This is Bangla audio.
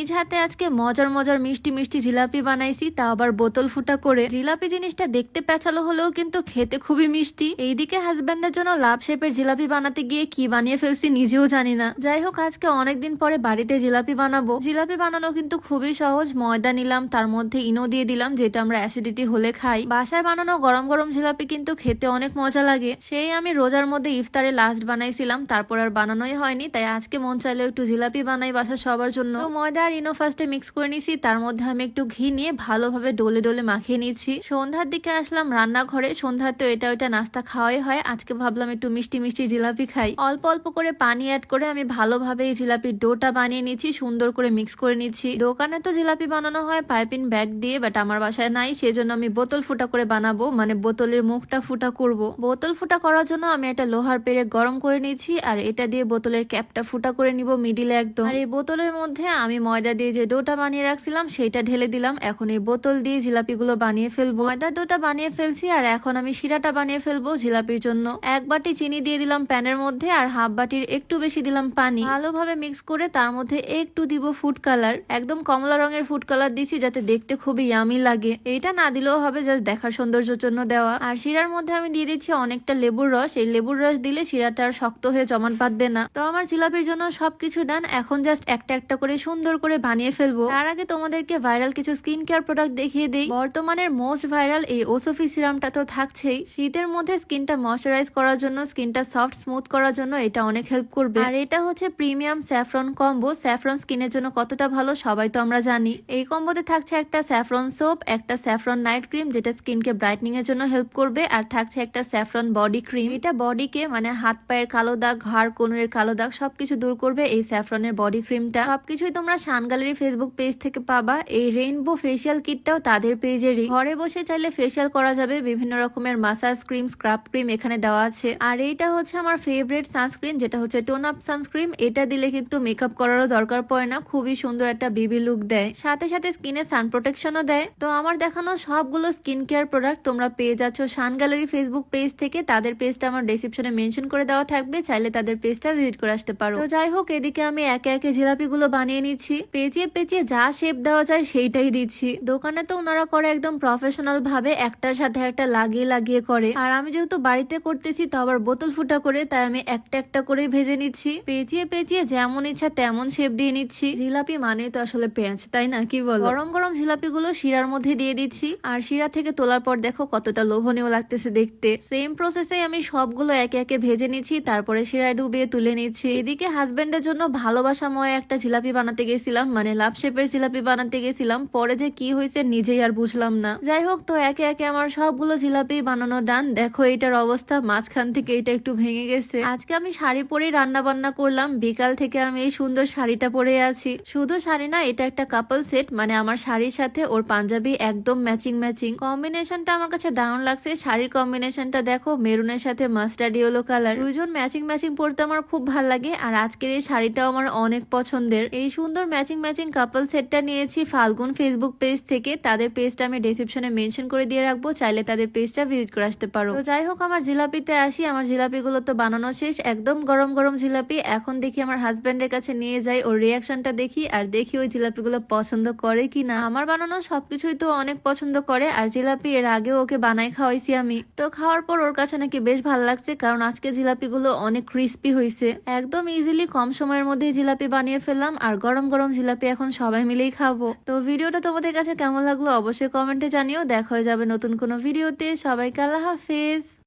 নিজ হাতে আজকে মজার মজার মিষ্টি মিষ্টি জিলাপি বানাইছি, তা আবার বোতল ফুটা করে। জিলাপি জিনিসটা দেখতে পেঁচালো হলেও কিন্তু খেতে খুবই মিষ্টি। এইদিকে হাজব্যান্ডের জন্য লাভ শেপের জিলাপি বানাতে গিয়ে কি বানিয়ে ফেলছি নিজেও জানি না। যাই হোক, আজকে অনেকদিন পরে বাড়িতে জিলাপি বানাবো। জিলাপি বানানো কিন্তু খুবই সহজ, ময়দা নিলাম, তার মধ্যে ইনো দিয়ে দিলাম, যেটা আমরা অ্যাসিডিটি হলে খাই। বাসায় বানানো গরম গরম জিলাপি কিন্তু খেতে অনেক মজা লাগে। সেই আমি রোজার মধ্যে ইফতারে লাস্ট বানাইছিলাম, তারপর আর বানানোই হয়নি, তাই আজকে মন চাইলেও একটু জিলাপি বানাই বাসা সবার জন্য। ময়দা আর ইনো ফার্স্টে মিক্স করে নিছি তার মধ্যে আমি একটু ঘি নিয়ে ভালোভাবে ডোলে ডোলে মাখিয়ে নিয়েছি। সন্ধ্যার দিকে আসলাম রান্নাঘরে। সন্ধ্যার তো এটা ওইটা নাস্তা খাওয়াই হয়। আজকে ভাবলাম একটু মিষ্টি মিষ্টি জিলাপি খাই। অল্প অল্প করে পানি অ্যাড করে আমি ভালোভাবে এই জিলাপির ডোটা বানিয়ে নিচ্ছি সুন্দর করে মিক্স করে নিচ্ছি দোকানে তো জিলাপি বানানো হয় পাইপিং ব্যাগ দিয়ে বাট আমার বাসায় নাই। সেজন্য আমি বোতল ফুটা করে বানাবো। মানে বোতলের মুখটা ফুটা করব। বোতল ফুটা করার জন্য আমি একটা লোহার পেরে গরম করে নিয়েছি। আর এটা দিয়ে বোতলের ক্যাপটা ফুটা করে নিব মিডিলে একদম। আর এই বোতলের মধ্যে আমি ময়দা দিয়ে যে ডোটা বানিয়ে রাখছিলাম, সেইটা ঢেলে দিলাম। এখন এই বোতল দিয়ে জিলাপিগুলো বানিয়ে ফেলব। ময়দার ডোটা বানিয়ে ফেলছি, আর এখন আমি শিরাটা বানিয়ে ফেলব জিলাপির জন্য। এক বাটি চিনি দিয়ে দিলাম প্যানের মধ্যে, আর হাফ বাটির একটু বেশি দিলাম পানি। ভালোভাবে মিক্স করে তার মধ্যে একটু দিব ফুড কালার। একদম কমলা রঙের ফুড কালার দিছি, যাতে দেখতে খুবই ইয়ামি লাগে। এইটা না দিলেও হবে, জাস্ট দেখার সৌন্দর্যের জন্য দেওয়া। আর শিরার মধ্যে আমি দিয়ে দিচ্ছি অনেকটা লেবুর রস। এই লেবুর রস দিলে শিরাটা আর শক্ত হয়ে জমাট বাঁধবে না। তো আমার জিলাপির জন্য সবকিছু ডান এখন জাস্ট একটা একটা করে সুন্দর করে বানিয়ে ফেলব। তার আগে তোমাদেরকে ভাইরাল কিছু স্কিন কেয়ার প্রোডাক্ট দেখিয়ে দিই। বর্তমানের মোস্ট ভাইরাল এই ওসোফি সিরামটা তো থাকছেই। শীতের মধ্যে স্কিনটা ময়শ্চারাইজ করার জন্য, স্কিনটা সফট স্মুথ করার জন্য এটা অনেক হেল্প করবে। আর এটা হচ্ছে প্রিমিয়াম স্যাফরন কম্বো স্যাফরন স্কিনের জন্য কতটা ভালো সবাই তো আমরা জানি। এই কম্বোতে থাকছে একটা স্যাফরন সোপ একটা স্যাফরন নাইট ক্রিম যেটা স্কিনকে ব্রাইটনিং এর জন্য হেল্প করবে। আর থাকছে একটা স্যাফরন বডি ক্রিম এটা বডিকে মানে হাত পায়ের কালো দাগ, ঘাড় কোনুরের কালো দাগ সবকিছু দূর করবে এই স্যাফরনের বডি ক্রিমটা সবকিছুই তোমরা শান গ্যালারি ফেসবুক পেজ থেকে পাবা। এই রেইনবো ফেসিয়াল কিটটাও তাদের পেজেরই ঘরে বসে চাইলে ফেসিয়াল করা যাবে। বিভিন্ন রকমের মাসাজ ক্রিম স্ক্রাব ক্রিম এখানে দেওয়া আছে। আর এইটা হচ্ছে আমার ফেভারিট সানস্ক্রিন যেটা হচ্ছে টোন আপ সানস্ক্রিন এটা দিলে কিন্তু মেকআপ করারও দরকার পড়ে না। খুবই সুন্দর একটা বিবি লুক দেয়। সাথে সাথে স্কিনে সান প্রোটেকশনও দেয়। তো আমার দেখানো সবগুলো স্কিন কেয়ার প্রোডাক্ট তোমরা পেয়ে যাচ্ছ শান গ্যালারি ফেসবুক পেজ থেকে। তাদের পেজটা আমার ডেসক্রিপশনে মেনশন করে দেওয়া থাকবে। চাইলে তাদের পেজটা ভিজিট করে আসতে পারো। তো যাই হোক, এদিকে আমি একে একে জিলাপিগুলো বানিয়ে নিচ্ছি। পেঁচিয়ে পেঁচিয়ে যা শেপ দেওয়া যায় সেইটাই দিচ্ছি। দোকানে তো ওনারা করে একদম প্রফেশনাল ভাবে, একটার সাথে একটা লাগিয়ে লাগিয়ে করে। আর আমি যেহেতু বাড়িতে করতেছি, তো আবার বোতল ফুটা করে, তাই আমি একটা একটা করে ভেজে নিচ্ছি। পেঁচিয়ে পেঁচিয়ে যেমন ইচ্ছা তেমন শেপ দিয়ে নিচ্ছি। জিলাপি মানে তো আসলে পেঁয়াজ, তাই না? কি বল? গরম গরম জিলাপিগুলো শিরার মধ্যে দিয়ে দিচ্ছি। আর শিরা থেকে তোলার পর দেখো কতটা লোভনীয় লাগতেছে দেখতে। সেম প্রসেসে আমি সবগুলো একে একে ভেজে নিচ্ছি, তারপরে শিরায় ডুবিয়ে তুলে নিচ্ছি। এদিকে হাজবেন্ডের জন্য ভালোবাসাময় একটা জিলাপি বানাতে গেছিলাম। মানে লাভ শেপের জিলাপি বানাতে গেছিলাম, পরে যে কি হয়েছে নিজেই আর বুঝলাম না। যাই হোক তো, একে একে আমার সবগুলো জিলাপি বানানো ডান। দেখো এটার অবস্থা, মাঝখান থেকে এটা একটু ভেঙে গেছে। আজকে আমি শাড়ি পরেই রান্না বান্না করলাম, বিকাল থেকে আমি এই সুন্দর শাড়িটা পরে আছি। শুধু শাড়ি না, এটা একটা কাপল সেট মানে আমার শাড়ির সাথে ওর পাঞ্জাবি একদম ম্যাচিং ম্যাচিং কম্বিনেশনটা আমার কাছে দারুণ লাগছে, শাড়ির কম্বিনেশনটা দেখো, মেরুনের সাথে মাস্টার্ড ইয়েলো কালার দুজন ম্যাচিং ম্যাচিং পরতে আমার খুব ভালো লাগে, আর আজকের এই শাড়িটাও আমার অনেক পছন্দের। এই সুন্দর ম্যাচিং ম্যাচিং কাপল সেটটা নিয়েছি ফাল্গুন ফেসবুক পেজ থেকে। তাদের পেজটা আমি ডিসক্রিপশনে মেনশন করে দিয়ে রাখব, চাইলে তাদের পেজটা ভিজিট করে আসতে পারো। তো যাই হোক, আমার জিলাপিতে আসি। আমার জিলাপিগুলো তো বানানো শেষ। একদম গরম গরম জিলাপি। এখন দেখি আমার হাজব্যান্ডের কাছে নিয়ে যাই, ওর রিয়াকশনটা দেখি, আর দেখি ওই জিলাপিগুলো পছন্দ করে কি না। আমার বানানো সবকিছুই তো অনেক পছন্দ করে, আর জিলাপি এর আগেও ওকে বানাই খাওয়াইছি আমি। তো খাওয়ার পর ওর কাছে নাকি বেশ ভালো লাগছে, কারণ আজকে জিলাপিগুলো অনেক ক্রিস্পি হয়েছে একদম ইজিলি কম সময়ের মধ্যে জিলাপি বানিয়ে ফেললাম, আর গরম গরম জিলাপি এখন সবাই মিলেই খাব। তো ভিডিওটা তোমাদের কাছে কেমন লাগল অবশ্যই কমেন্টে জানিও। দেখা হয়ে যাবে নতুন কোনো ভিডিওতে। সবাইকে আল্লাহ হাফেজ।